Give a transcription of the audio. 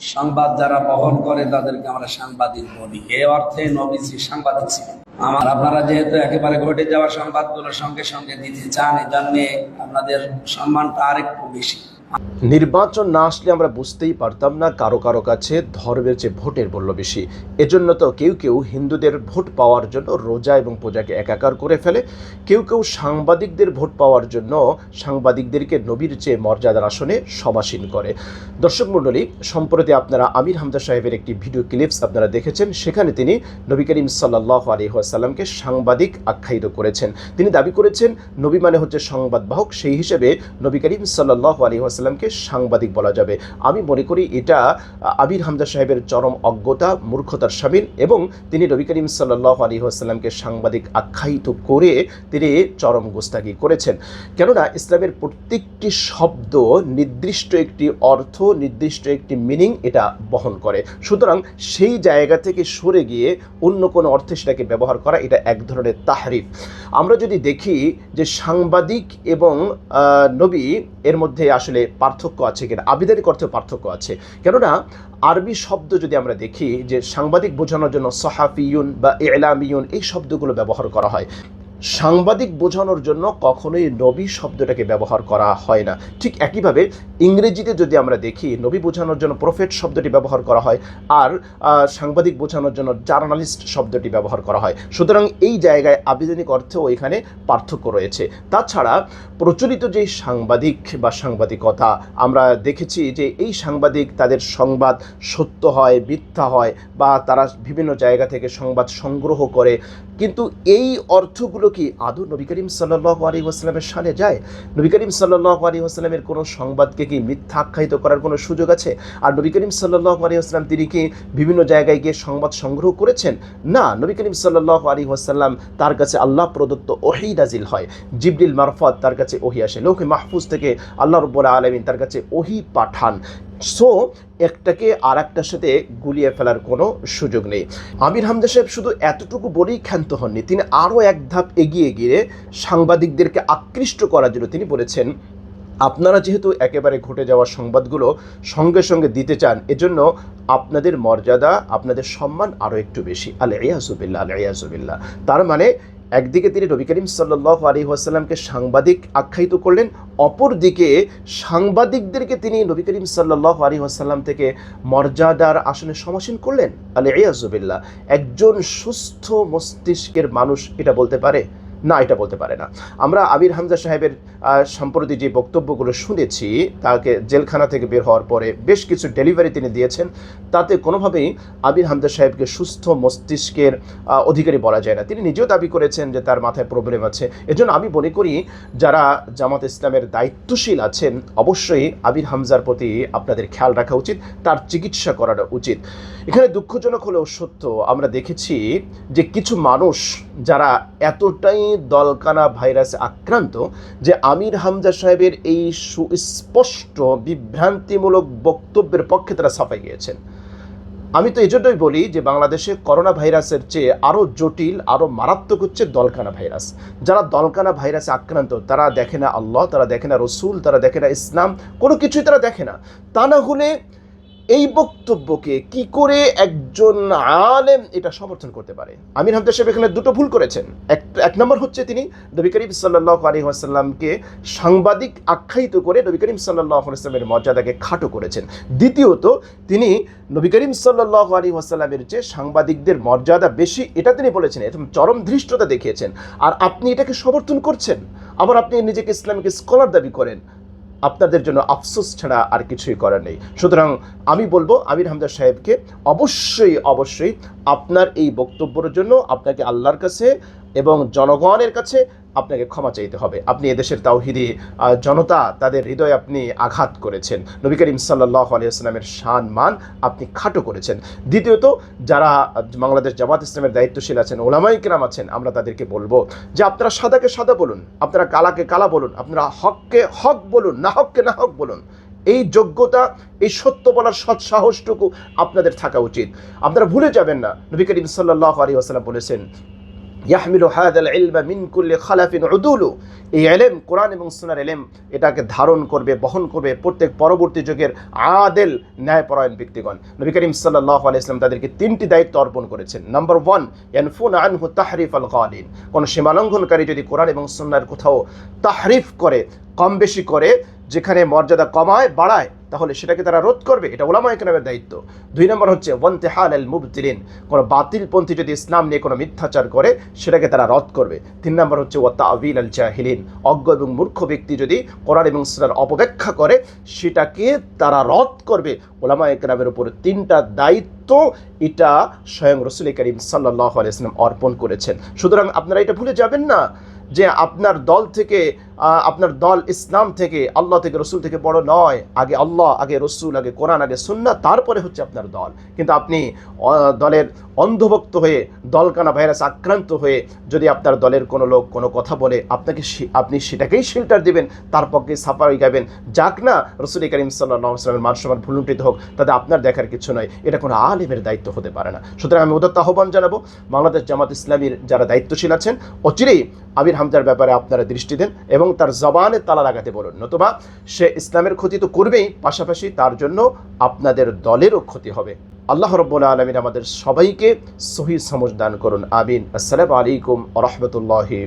সংবাদ যারা বহন করে, তাদেরকে আমরা সাংবাদিক বলি। এ অর্থে নবীজি সাংবাদিক ছিলেন। আমার আপনারা যেহেতু একেবারে ঘটে যাওয়া সংবাদগুলোর সঙ্গে সঙ্গে দিতে চান এই জন্যে আপনাদের সম্মানটা আরেকটু বেশি। নির্বাচন না আসলে আমরা বুঝতেই পারতাম না কারও কারও কাছে ধর্মের চেয়ে ভোটের মূল্য বেশি। এজন্য তো কেউ কেউ হিন্দুদের ভোট পাওয়ার জন্য রোজা এবং পূজাকে একাকার করে ফেলে। কেউ কেউ সাংবাদিকদের ভোট পাওয়ার জন্য সাংবাদিকদেরকে নবীর চেয়ে মর্যাদার আসনে সমাসীন করে। দর্শক মণ্ডলী, সম্প্রতি আপনারা আমির হামদা সাহেবের একটি ভিডিও ক্লিপস আপনারা দেখেছেন। সেখানে তিনি নবী করিম সাল্লাহ আলহিহাসাল্লামকে সাংবাদিক আখ্যায়িত করেছেন। তিনি দাবি করেছেন, নবী মানে হচ্ছে সংবাদবাহক, সেই হিসেবে নবী করিম সাল্লাহ আলহিহাসাল্লামকে সাংবাদিক বলা যাবে। আমি মনে করি এটা আবির হামদা সাহেবের চরম অজ্ঞতা, মূর্খতার সামিল এবং তিনি নবী করিম সাল্লাহ আলহিহাসাল্লামকে সাংবাদিক আখ্যায়িত করে তিনি চরম গোস্তাগি করেছেন। কেননা ইসলামের প্রত্যেকটি শব্দ নির্দিষ্ট একটি অর্থ, নির্দিষ্ট একটি মিনিং এটা বহন করে। সুতরাং সেই জায়গা থেকে সরে গিয়ে অন্য কোনো অর্থে সেটাকে ব্যবহার করা এটা এক ধরনের তাহরিফ। আমরা যদি দেখি যে সাংবাদিক এবং নবী এর মধ্যে আসলে পার্থক্য আছে কিনা আবিদারিক অর্থে পার্থক্য আছে। কেননা আরবি শব্দ যদি আমরা দেখি যে সাংবাদিক বোঝানোর জন্য সাহাফিয়ুন বা এলামিয়ুন এই শব্দগুলো ব্যবহার করা হয়। সাংবাদিক বোঝানোর জন্য কখনোই নবী শব্দটাকে ব্যবহার করা হয় না। ঠিক একইভাবে ইংরেজিতে যদি আমরা দেখি, নবী বোঝানোর জন্য প্রফেট শব্দটি ব্যবহার করা হয় আর সাংবাদিক বোঝানোর জন্য জার্নালিস্ট শব্দটি ব্যবহার করা হয়। সুতরাং এই জায়গায় আবেদনিক অর্থেও এখানে পার্থক্য রয়েছে। তাছাড়া প্রচলিত যে সাংবাদিক বা সাংবাদিকতা, আমরা দেখেছি যে এই সাংবাদিক তাদের সংবাদ সত্য হয়, মিথ্যা হয় বা তারা বিভিন্ন জায়গা থেকে সংবাদ সংগ্রহ করে। কিন্তু এই অর্থগুলো কি আদৌ নবী করিম সাল্লাহ আলী সানে যায়? নবী করিম সাল্লাহ আলী কোনো সংবাদকে কি মিথ্যা আখ্যায়িত করার কোনো সুযোগ আছে? আর নবী করিম সাল্লাহ আলী তিনি কি বিভিন্ন জায়গায় গিয়ে সংবাদ সংগ্রহ করেছেন? না, নবী করিম সাল্লাহ আলী তার কাছে আল্লাহ প্রদত্ত ওহি নাজিল হয়। জিবরিল মারফত তার কাছে ওহি আসে। লৌহে মাহফুজ থেকে আল্লাহ রব্বুল আলমিন তার কাছে ওহি পাঠান। সো একটাকে আর একটার সাথে গুলিয়ে ফেলার কোনো সুযোগ নেই। আমির হামজা সাহেব শুধু এতটুকু বলেই ক্ষান্ত হননি, তিনি আরও এক ধাপ এগিয়ে গিয়ে সাংবাদিকদেরকে আকৃষ্ট করার জন্য তিনি বলেছেন, আপনারা যেহেতু একেবারে ঘটে যাওয়া সংবাদগুলো সঙ্গে সঙ্গে দিতে চান, এজন্য আপনাদের মর্যাদা, আপনাদের সম্মান আরও একটু বেশি। আল ইয়াজুবিল্লা আল ইয়াজুবিল্লা তার মানে একদিকে তিনি নবী করিম সাল্লাহ আলী ওয়াসাল্লামকে সাংবাদিক আখ্যায়িত করলেন, অপরদিকে সাংবাদিকদেরকে তিনি নবী করিম সাল্লাহ আলী ওয়াসাল্লাম থেকে মর্যাদার আসনে সমাসীন করলেন। আলে আজবিল্লা একজন সুস্থ মস্তিষ্কের মানুষ এটা বলতে পারে। না, এটা বলতে পারে না। আমরা আবির হামজা সাহেবের সম্প্রতি যে বক্তব্যগুলো শুনেছি, তাকে জেলখানা থেকে বের হওয়ার পরে বেশ কিছু ডেলিভারি তিনি দিয়েছেন। তাতে কোনোভাবেই আবির হামজা সাহেবকে সুস্থ মস্তিষ্কের অধিকারী বলা যায় না। তিনি নিজেও দাবি করেছেন যে তার মাথায় প্রবলেম আছে। এজন্য আমি মনে করি, যারা জামাত ইসলামের দায়িত্বশীল আছেন, অবশ্যই আবির হামজার প্রতি আপনাদের খেয়াল রাখা উচিত, তার চিকিৎসা করাটা উচিত। এখানে দুঃখজনক হলেও সত্য, আমরা দেখেছি যে কিছু মানুষ যারা এতটাই দলকানা ভাইরাসে আক্রান্ত যে আমির হামজা সাহেবের এই সুস্পষ্ট, বিভ্রান্তিমূলক বক্তব্যের পক্ষে তারা ছাপাই গিয়েছেন। আমি তো এজন্যই বলি যে বাংলাদেশে করোনা ভাইরাসের চেয়ে আরও জটিল আরও মারাত্মক হচ্ছে দলকানা ভাইরাস। যারা দলকানা ভাইরাসে আক্রান্ত, তারা দেখে না আল্লাহ, তারা দেখে না রসুল, তারা দেখে না ইসলাম, কোনো কিছুই তারা দেখে না। তা না হলে এই বক্তব্যকে কি করে একজন আলেম এটা সমর্থন করতে পারে? আমির হামদা সাহেব এখানে দুটো ভুল করেছেন। এক এক নম্বর হচ্ছে তিনি নবী করিম সাল্লাহ আলী আসাল্লামকে সাংবাদিক আখ্যায়িত করে নবী করিম সাল্লাহ আলাইস্লামের মর্যাদাকে খাটো করেছেন। দ্বিতীয়ত, তিনি নবী করিম সাল্লাহ আলী আসাল্লামের চেয়ে সাংবাদিকদের মর্যাদা বেশি, এটা তিনি বলেছেন এবং চরম ধৃষ্টতা দেখিয়েছেন। আর আপনি এটাকে সমর্থন করছেন? আবার আপনি নিজেকে ইসলামিক স্কলার দাবি করেন। আপনাদের জন্য আফসোস ছাড়া আর কিছুই করার নেই। সুতরাং আমি বলব আমির হামদা সাহেবকে অবশ্যই অবশ্যই আপনার এই বক্তব্যের জন্য, আপনাকে আল্লাহর কাছে এবং জনগণের কাছে আপনাকে ক্ষমা চাইতে হবে। আপনি এদেশের তাওহিদি জনতা, তাদের হৃদয়ে আপনি আঘাত করেছেন। নবী করিম সাল্লাহ আলিয়াস্লামের শান মান আপনি খাটো করেছেন। দ্বিতীয়ত, যারা বাংলাদেশ জামাত ইসলামের দায়িত্বশীল আছেন ওলামাই কেরাম আছেন, আমরা তাদেরকে বলব যে আপনারা সাদাকে সাদা বলুন, আপনারা কালাকে কালা বলুন, আপনারা হককে হক বলুন, না হককে না হক বলুন। এই যোগ্যতা, এই সত্য বলার সৎ সাহসটুকু আপনাদের থাকা উচিত। আপনারা ভুলে যাবেন না, নবী করিম সাল্লাহ আলী আসালাম বলেছেন يحمل هذا العلم من كل خلف عدول এই এলেম, কোরআন এবং সুনার এলেম এটাকে ধারণ করবে, বহন করবে প্রত্যেক পরবর্তী যুগের আদেল ন্যায়পরায়ণ ব্যক্তিগণ। নবী করিম সাল্লাহ আলাইসলাম তাদেরকে তিনটি দায়িত্ব অর্পণ করেছেন। নাম্বার ওয়ান ইয়ানফুন আনহু তাহরিফ আল গালিন কোনো সীমালঙ্ঘনকারী যদি কোরআন এবং সুন্নার কোথাও তাহরিফ করে কম বেশি করে, যেখানে মর্যাদা কমায়, বাড়ায়, তাহলে সেটাকে তারা রোধ করবে, এটা ওলামা একরামের দায়িত্ব। দুই নম্বর হচ্ছে ওয়ান্তেহাল আল মুবতিলিন কোনো বাতিলপন্থী যদি ইসলাম নিয়ে কোনো মিথ্যাচার করে, সেটাকে তারা রদ করবে। তিন নম্বর হচ্ছে ও তাবিল আল জাহিলিন। অজ্ঞ এবং মূর্খ ব্যক্তি যদি কোরআন এবং সুরার অপব্যাখ্যা করে, সেটাকে তারা রদ করবে। ওলামা একরামের উপর তিনটা দায়িত্ব এটা স্বয়ং রসুল করিম সাল্লাহ আলাইসলাম অর্পণ করেছেন। সুতরাং আপনারা এটা ভুলে যাবেন না যে আপনার দল থেকে আপনার দল ইসলাম থেকে, আল্লাহ থেকে, রসুল থেকে বড় নয়। আগে আল্লাহ, আগে রসুল, আগে কোরআন, আগে সুন্না তারপরে হচ্ছে আপনার দল। কিন্তু আপনি দলের অন্ধভক্ত হয়ে, দলকানা ভাইরাস আক্রান্ত হয়ে, যদি আপনার দলের কোনো লোক কোনো কথা বলে, আপনাকে আপনি সেটাকেই শিল্টার দিবেন, তার পক্ষে সাফাই গাবেন যাক না, রসুল করিম সাল্লাহ আসলামের মান সমান ভুলুন্টিত হোক, তাতে আপনার দেখার কিছু নয় এটা কোনো আলিমের দায়িত্ব হতে পারে না। সুতরাং আমি উদত্ত আহ্বান জানাব, বাংলাদেশ জামাত ইসলামীর যারা দায়িত্বশীল আছেন, অচিরেই আবির হামজার ব্যাপারে আপনারা দৃষ্টি দেন এবং তার জবানে তালা লাগাতে বলুন, নতুবা সে ইসলামের ক্ষতি তো করবেই, পাশাপাশি তার জন্য আপনাদের দলেরও ক্ষতি হবে। আল্লাহ রব্বুল আলমিন আমাদের সবাইকে সহি সমজ দান করুন, আমিন। আসসালামু আলাইকুম রহমতুল্লাহি